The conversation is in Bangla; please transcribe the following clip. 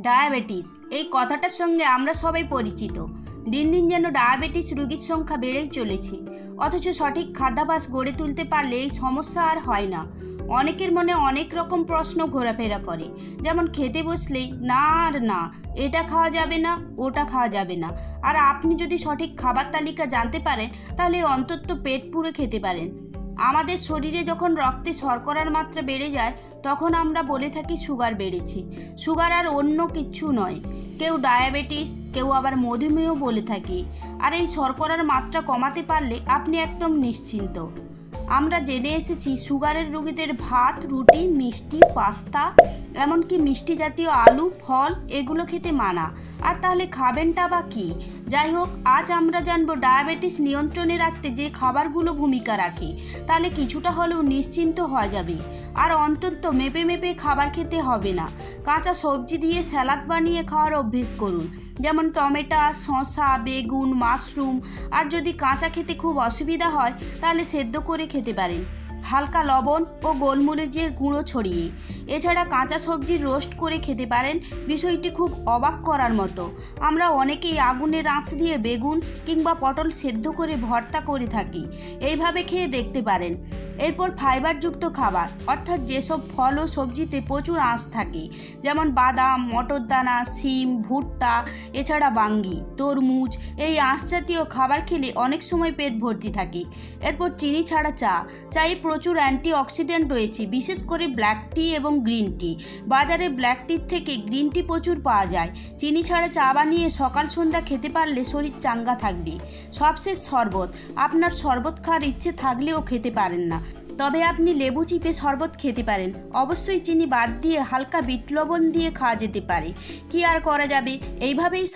ডায়াবেটিস। এই কথাটার সঙ্গে আমরা সবাই পরিচিত। দিন দিন যেন ডায়াবেটিস রোগীর সংখ্যা বেড়েই চলেছে। অথচ সঠিক খাদ্যাভাস গড়ে তুলতে পারলে এই সমস্যা আর হয় না। অনেকের মনে অনেক রকম প্রশ্ন ঘোরাফেরা করে। যেমন খেতে বসলেই, না আর না, এটা খাওয়া যাবে না, ওটা খাওয়া যাবে না। আর আপনি যদি সঠিক খাবার তালিকা জানতে পারেন, তাহলে অন্তত পেট পুরে খেতে পারেন। আমাদের শরীরে যখন রক্তে শর্করার মাত্রা বেড়ে যায়, তখন আমরা বলে থাকি সুগার বেড়েছে। সুগার আর অন্য কিচ্ছু নয়। কেউ ডায়াবেটিস, কেউ আবার মধুমেহ বলে থাকে। আর এই শর্করার মাত্রা কমাতে পারলে আপনি একদম নিশ্চিন্ত। আমরা জেনে এসেছি, সুগারের রোগীদের ভাত, রুটি, মিষ্টি, পাস্তা, এমনকি মিষ্টি জাতীয় আলু, ফল, এগুলো খেতে মানা। আর তাহলে খাবেনটা বা কী? যাই হোক, আজ আমরা জানব ডায়াবেটিস নিয়ন্ত্রণে রাখতে যে খাবারগুলো ভূমিকা রাখে। তাহলে কিছুটা হলেও নিশ্চিন্ত হওয়া যাবে। আর অন্তত মেপে মেপে খাবার খেতে হবে না। কাঁচা সবজি দিয়ে স্যালাড বানিয়ে খাওয়ার অভ্যেস করুন। যেমন টমেটো, শসা, বেগুন, মাশরুম। আর যদি কাঁচা খেতে খুব অসুবিধা হয়, তাহলে সেদ্ধ করে খেতে পারেন। হালকা লবণ ও গোলমরিচের গুঁড়ো ছড়িয়ে। এছাড়া কাঁচা সবজি রোস্ট করে খেতে পারেন। বিষয়টি খুব অবাক করার মতো। আমরা অনেকেই আগুনের আঁচ দিয়ে বেগুন কিংবা পটল সেদ্ধ করে ভর্তা করে থাকি। এইভাবে খেয়ে দেখতে পারেন। এরপর ফাইবারযুক্ত খাবার, অর্থাৎ যেসব ফল ও সবজিতে প্রচুর আঁশ থাকে, যেমন বাদাম মটর দানা শিম, ভুট্টা, এছাড়া বাঙ্গি, তরমুজ, এই আঁশ জাতীয় খাবার খেলে অনেক সময় পেট ভর্তি থাকে। এরপর চিনি ছাড়া চা। চায়ে প্রচুর অ্যান্টি অক্সিডেন্ট রয়েছে, বিশেষ করে ব্ল্যাক টি এবং গ্রিন টি। বাজারে ব্ল্যাক টির থেকে গ্রিন টি প্রচুর পাওয়া যায়। চিনি ছাড়া চা বানিয়ে সকাল সন্ধ্যা খেতে পারলে শরীর চাঙ্গা থাকবে। সবশেষ শরবত। আপনার শরবত খাওয়ার ইচ্ছে থাকলেও খেতে পারেন না। তবে আপনি লেবু চিপে শরবত খেতে পারেন। অবশ্যই চিনি বাদ দিয়ে হালকা বিট লবণ দিয়ে খাওয়া যেতে পারে। কি আর করা যাবে? এইভাবেই